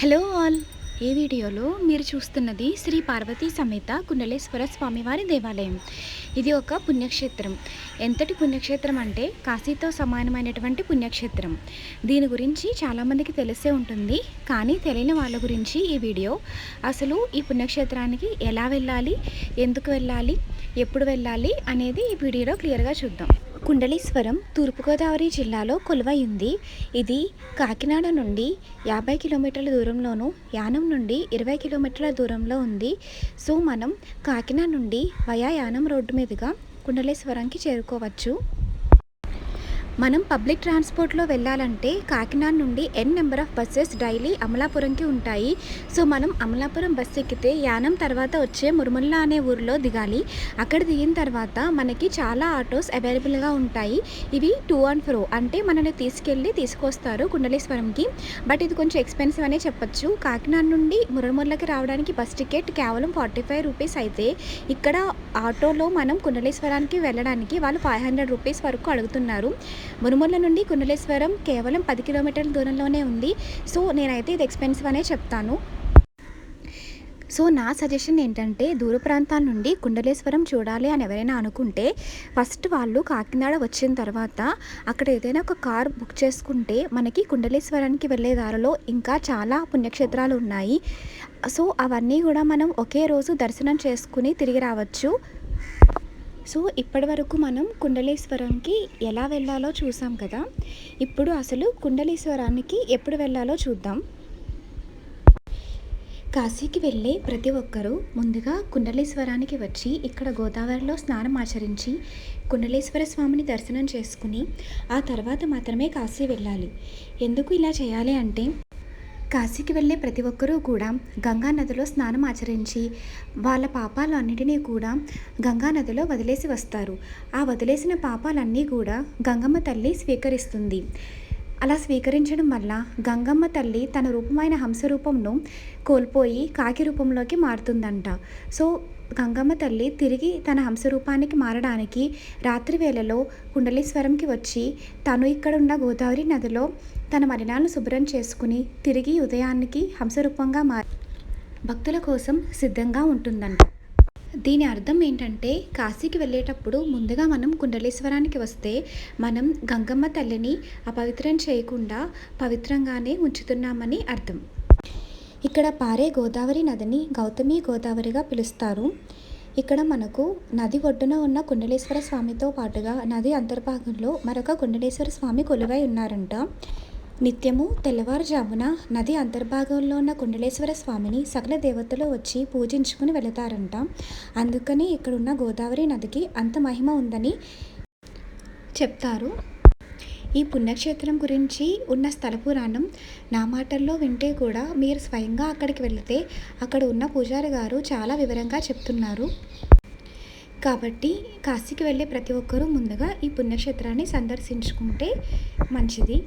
Hello all. ఈ వీడియోలో మీరు చూస్తున్నది శ్రీ పార్వతీ సమేత కుండలేశ్వర స్వామివారి దేవాలయం. ఇది ఒక పుణ్యక్షేత్రం. ఎంతటి పుణ్యక్షేత్రం అంటే కాశీతో సమానమైనటువంటి పుణ్యక్షేత్రం. దీని గురించి చాలామందికి తెలిసే ఉంటుంది. కానీ తెలియని వాళ్ళ గురించి ఈ వీడియో అసలు ఈ పుణ్యక్షేత్రానికి ఎలా వెళ్ళాలి? ఎందుకు వెళ్ళాలి? ఎప్పుడు వెళ్ళాలి? అనేది ఈ వీడియోలో క్లియర్గా చూద్దాం. కుండలీశ్వరం తూర్పుగోదావరి జిల్లాలో కొలువై ఉంది ఇది కాకినాడ నుండి యాభై కిలోమీటర్ల దూరంలోను యానం నుండి ఇరవై కిలోమీటర్ల దూరంలో ఉంది. సో మనం కాకినాడ నుండి వయా యానం రోడ్డు మీదుగా కుండలేశ్వరంకి చేరుకోవచ్చు. మనం పబ్లిక్ ట్రాన్స్పోర్ట్లో వెళ్ళాలంటే కాకినాడ నుండి N number of buses daily అమలాపురంకి ఉంటాయి. సో మనం అమలాపురం బస్ ఎక్కితే యానం తర్వాత వచ్చే మురుముల్లా అనే ఊరిలో దిగాలి. అక్కడ దిగిన తర్వాత మనకి చాలా ఆటోస్ అవైలబుల్గా ఉంటాయి. ఇవి టూ అండ్ ఫ్రో అంటే మనల్ని తీసుకెళ్ళి తీసుకొస్తారు కుండలేశ్వరంకి. బట్ ఇది కొంచెం ఎక్స్పెన్సివ్ అనే చెప్పొచ్చు. కాకినాడ నుండి మురుమల్లకి రావడానికి బస్ టికెట్ కేవలం ఫార్టీ ఫైవ్ రూపీస్ అయితే ఇక్కడ ఆటోలో మనం కుండలేశ్వరానికి వెళ్ళడానికి వాళ్ళు ఫైవ్ హండ్రెడ్ రూపీస్ వరకు అడుగుతున్నారు. మునుమర్ల నుండి కుండలేశ్వరం కేవలం పది కిలోమీటర్ల దూరంలోనే ఉంది. సో నేనైతే ఇది ఎక్స్పెన్సివ్ అనే చెప్తాను. సో నా సజెషన్ ఏంటంటే దూర ప్రాంతాల నుండి కుండలేశ్వరం చూడాలి అని ఎవరైనా అనుకుంటే ఫస్ట్ వాళ్ళు కాకినాడ వచ్చిన తర్వాత అక్కడ ఏదైనా ఒక కార్ బుక్ చేసుకుంటే మనకి కుండలేశ్వరానికి వెళ్ళే దారిలో ఇంకా చాలా పుణ్యక్షేత్రాలు ఉన్నాయి. సో అవన్నీ కూడా మనం ఒకే రోజు దర్శనం చేసుకుని తిరిగి రావచ్చు. సో ఇప్పటి వరకు మనం కుండలేశ్వరంకి ఎలా వెళ్ళాలో చూసాం కదా. ఇప్పుడు అసలు కుండలేశ్వరానికి ఎప్పుడు వెళ్ళాలో చూద్దాం. కాశీకి వెళ్ళే ప్రతి ఒక్కరూ ముందుగా కుండలేశ్వరానికి వచ్చి ఇక్కడ గోదావరిలో స్నానం ఆచరించి కుండలేశ్వర స్వామిని దర్శనం చేసుకుని ఆ తర్వాత మాత్రమే కాశీ వెళ్ళాలి. ఎందుకు ఇలా చేయాలి అంటే కాశీకి వెళ్ళే ప్రతి ఒక్కరూ కూడా గంగా నదిలో స్నానం ఆచరించి వాళ్ళ పాపాలు అన్నిటినీ కూడా గంగా నదిలో వదిలేసి వస్తారు. ఆ వదిలేసిన పాపాలన్నీ కూడా గంగమ్మ తల్లి స్వీకరిస్తుంది. అలా స్వీకరించడం వల్ల గంగమ్మ తల్లి తన రూపమైన హంస రూపంను కోల్పోయి కాకి రూపంలోకి మారుతుందంట. సో గంగమ్మ తల్లి తిరిగి తన హంస రూపానికి మారడానికి రాత్రి వేళలో కుండలీశ్వరంకి వచ్చి తను ఇక్కడ ఉన్న గోదావరి నదిలో తన మలినాలను శుభ్రం చేసుకుని తిరిగి ఉదయానికి హంసరూపంగా మారి భక్తుల కోసం సిద్ధంగా ఉంటుందంట. దీని అర్థం ఏంటంటే కాశీకి వెళ్ళేటప్పుడు ముందుగా మనం కుండలేశ్వరానికి వస్తే మనం గంగమ్మ తల్లిని అపవిత్రం చేయకుండా పవిత్రంగానే ఉంచుతున్నామని అర్థం. ఇక్కడ పారే గోదావరి నదిని గౌతమి గోదావరిగా పిలుస్తారు. ఇక్కడ మనకు నది ఒడ్డున ఉన్న కుండలేశ్వర స్వామితో పాటుగా నది అంతర్భాగంలో మరొక కుండలేశ్వర స్వామి కొలువై ఉన్నారంట. నిత్యము తెల్లవారుజామున నది అంతర్భాగంలో ఉన్న కుండలేశ్వర స్వామిని సకల దేవతలు వచ్చి పూజించుకుని వెళతారంట. అందుకని ఇక్కడున్న గోదావరి నదికి అంత మహిమ ఉందని చెప్తారు. ఈ పుణ్యక్షేత్రం గురించి ఉన్న స్థల పురాణం నా మాటల్లో వింటే కూడా మీరు స్వయంగా అక్కడికి వెళితే అక్కడ ఉన్న పూజారి గారు చాలా వివరంగా చెప్తున్నారు. కాబట్టి కాశీకి వెళ్ళే ప్రతి ఒక్కరూ ముందుగా ఈ పుణ్యక్షేత్రాన్ని సందర్శించుకుంటే మంచిది.